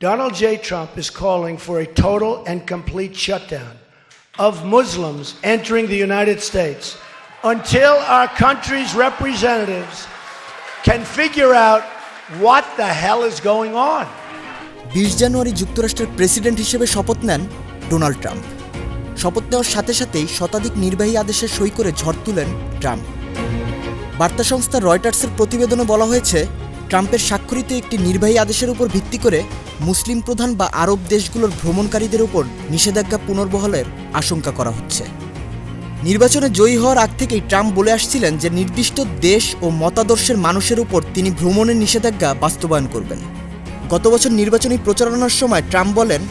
Donald J. Trump is calling for a total and complete shutdown of Muslims entering the United States until our country's representatives can figure out what the hell is going on. বিশ জানুয়ারি যুক্তরাষ্ট্রের president হিসেবে শপথ নেন Donald Trump শপথ নেওয়ার সাথে সাথেই শতাধিক নির্বাহী আদেশে সই করে ঝড় তুলেন ট্রাম্প বার্তা সংস্থা রয়টার্সের প্রতিবেদনে বলা হয়েছে ট্রাম্পের স্বাক্ষরিত একটি নির্বাহী আদেশের উপর ভিত্তি করে মুসলিম প্রধান বা আরব দেশগুলোর ভ্রমণকারীদের উপর নিষেধাজ্ঞা পুনর্বহলের আশঙ্কা করা হচ্ছে। নির্বাচনে জয়ী হওয়ার আগ থেকেই ট্রাম্প বলে আসছিলেন যে নির্দিষ্ট দেশ ও মতাদর্শের মানুষের উপর তিনি ভ্রমণের নিষেধাজ্ঞা বাস্তবায়ন করবেন। গত বছর নির্বাচনী প্রচারণার সময় ট্রাম্প বলেন,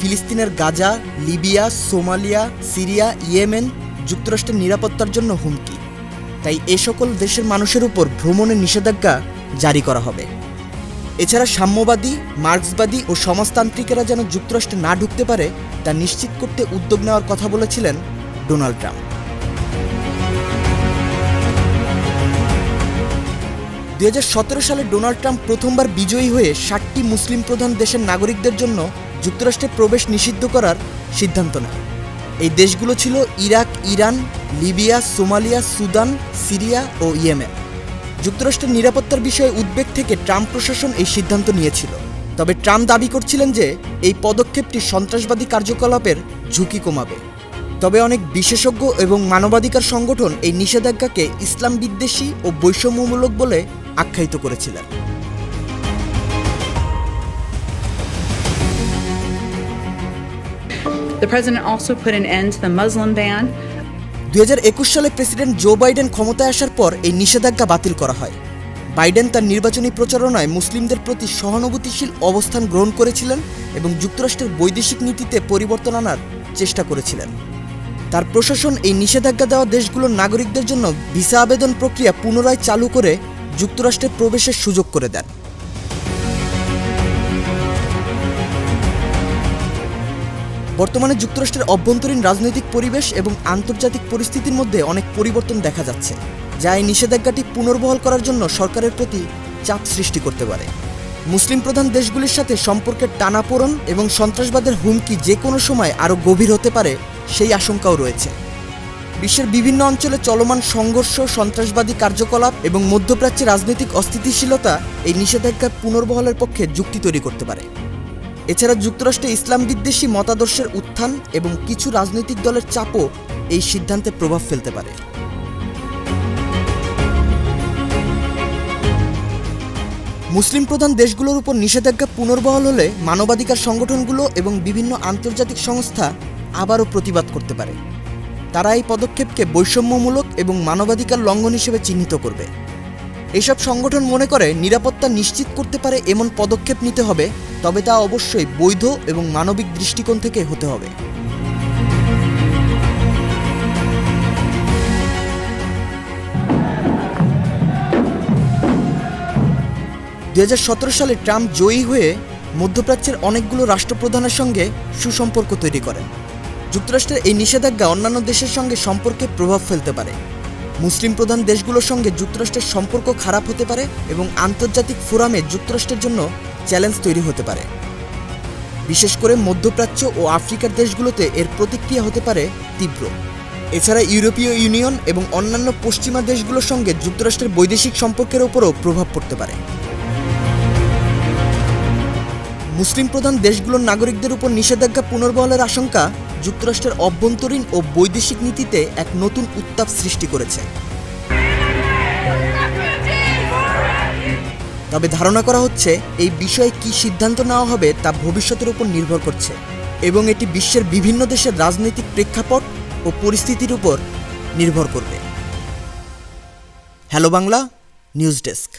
ফিলিস্তিনের Gaza, Libya, Somalia, Syria, Yemen যুক্তরাষ্ট্রের নিরাপত্তার জন্য হুমকি। তাই এ সকল দেশের মানুষের উপর ভ্রমণের নিষেধাজ্ঞা জারি করা হবে। এছাড়া সাম্যবাদী, মার্ক্সবাদী ও সমাজতান্ত্রিকেরা যেন যুক্তরাষ্ট্রে না ঢুকতে পারে, তা নিশ্চিত করতে উদ্যোগ নেওয়ার কথা বলেছিলেন ডোনাল্ড ট্রাম্প। দু হাজার সতেরো সালে ডোনাল্ড ট্রাম্প প্রথমবার বিজয়ী হয়ে ষাটটি মুসলিম প্রধান দেশের নাগরিকদের জন্য যুক্তরাষ্ট্রে প্রবেশ নিষিদ্ধ করার সিদ্ধান্ত নেয়। এই দেশগুলো ছিল Iraq, Iran, Libya, Somalia, Sudan, Syria ও ইয়েমেন। যুক্তরাষ্ট্রের নিরাপত্তার বিষয়ে উদ্বেগ থেকে ট্রাম্প প্রশাসন এই সিদ্ধান্ত নিয়েছিল তবে ট্রাম্প দাবি করছিলেন যে এই পদক্ষেপটি সন্ত্রাসবাদী কার্যকলাপের ঝুঁকি কমাবে তবে অনেক বিশেষজ্ঞ এবং মানবাধিকার সংগঠন এই নিষেধাজ্ঞাকে ইসলাম বিদ্বেষী ও বৈষম্যমূলক বলে আখ্যায়িত করেছিলেন The president also put an end to the Muslim ban. দুই হাজার একুশ সালে প্রেসিডেন্ট জো বাইডেন ক্ষমতায় আসার পর এই নিষেধাজ্ঞা বাতিল করা হয়। বাইডেন তার নির্বাচনী প্রচারণায় মুসলিমদের প্রতি সহানুভূতিশীল অবস্থান গ্রহণ করেছিলেন এবং যুক্তরাষ্ট্রের বৈদেশিক নীতিতে পরিবর্তন আনার চেষ্টা করেছিলেন। তার প্রশাসন এই নিষেধাজ্ঞা দেওয়া দেশগুলোর নাগরিকদের জন্য ভিসা আবেদন প্রক্রিয়া পুনরায় চালু করে যুক্তরাষ্ট্রে প্রবেশের সুযোগ করে দেন। বর্তমানে যুক্তরাষ্ট্রের অভ্যন্তরীণ রাজনৈতিক পরিবেশ এবং আন্তর্জাতিক পরিস্থিতির মধ্যে অনেক পরিবর্তন দেখা যাচ্ছে, যা এই নিষেধাজ্ঞাটি পুনর্বহাল করার জন্য সরকারের প্রতি চাপ সৃষ্টি করতে পারে। মুসলিম প্রধান দেশগুলির সাথে সম্পর্কের টানাপোড়ন এবং সন্ত্রাসবাদের হুমকি যে কোনো সময় আরও গভীর হতে পারে, সেই আশঙ্কাও রয়েছে। বিশ্বের বিভিন্ন অঞ্চলে চলমান সংঘর্ষ, সন্ত্রাসবাদী কার্যকলাপ এবং মধ্যপ্রাচ্যে রাজনৈতিক অস্থিতিশীলতা এই নিষেধাজ্ঞা পুনর্বহলের পক্ষে যুক্তি তৈরি করতে পারে। এছাড়া যুক্তরাষ্ট্রে ইসলাম বিদ্বেষী মতাদর্শের উত্থান এবং কিছু রাজনৈতিক দলের চাপও এই সিদ্ধান্তে প্রভাব ফেলতে পারে। মুসলিম প্রধান দেশগুলোর উপর নিষেধাজ্ঞা পুনর্বহাল হলে মানবাধিকার সংগঠনগুলো এবং বিভিন্ন আন্তর্জাতিক সংস্থা আবারও প্রতিবাদ করতে পারে। তারা এই পদক্ষেপকে বৈষম্যমূলক এবং মানবাধিকার লঙ্ঘন হিসেবে চিহ্নিত করবে। এসব সংগঠন মনে করে নিরাপত্তা নিশ্চিত করতে পারে এমন পদক্ষেপ নিতে হবে, তবে তা অবশ্যই বৈধ এবং মানবিক দৃষ্টিকোণ থেকে হতে হবে। দুই হাজার সতেরো সালে ট্রাম্প জয়ী হয়ে মধ্যপ্রাচ্যের অনেকগুলো রাষ্ট্রপ্রধানের সঙ্গে সুসম্পর্ক তৈরি করেন। যুক্তরাষ্ট্রের এই নিষেধাজ্ঞা অন্যান্য দেশের সঙ্গে সম্পর্কে প্রভাব ফেলতে পারে। মুসলিম প্রধান দেশগুলোর সঙ্গে যুক্তরাষ্ট্রের সম্পর্ক খারাপ হতে পারে এবং আন্তর্জাতিক ফোরামে যুক্তরাষ্ট্রের জন্য চ্যালেঞ্জ তৈরি হতে পারে। বিশেষ করে মধ্যপ্রাচ্য ও আফ্রিকার দেশগুলোতে এর প্রতিক্রিয়া হতে পারে তীব্র। এছাড়া ইউরোপীয় ইউনিয়ন এবং অন্যান্য পশ্চিমা দেশগুলোর সঙ্গে যুক্তরাষ্ট্রের বৈদেশিক সম্পর্কের ওপরও প্রভাব পড়তে পারে। মুসলিম প্রধান দেশগুলোর নাগরিকদের উপর নিষেধাজ্ঞা পুনর্বহালের আশঙ্কা যুক্তরাষ্ট্রের অভ্যন্তরীণ ও বৈদেশিক নীতিতে এক নতুন উত্তাপ সৃষ্টি করেছে। তবে ধারণা করা হচ্ছে, এই বিষয়ে কি সিদ্ধান্ত নেওয়া হবে তা ভবিষ্যতের উপর নির্ভর করছে এবং এটি বিশ্বের বিভিন্ন দেশের রাজনৈতিক প্রেক্ষাপট ও পরিস্থিতির উপর নির্ভর করবে। Hello Bangla, news desk.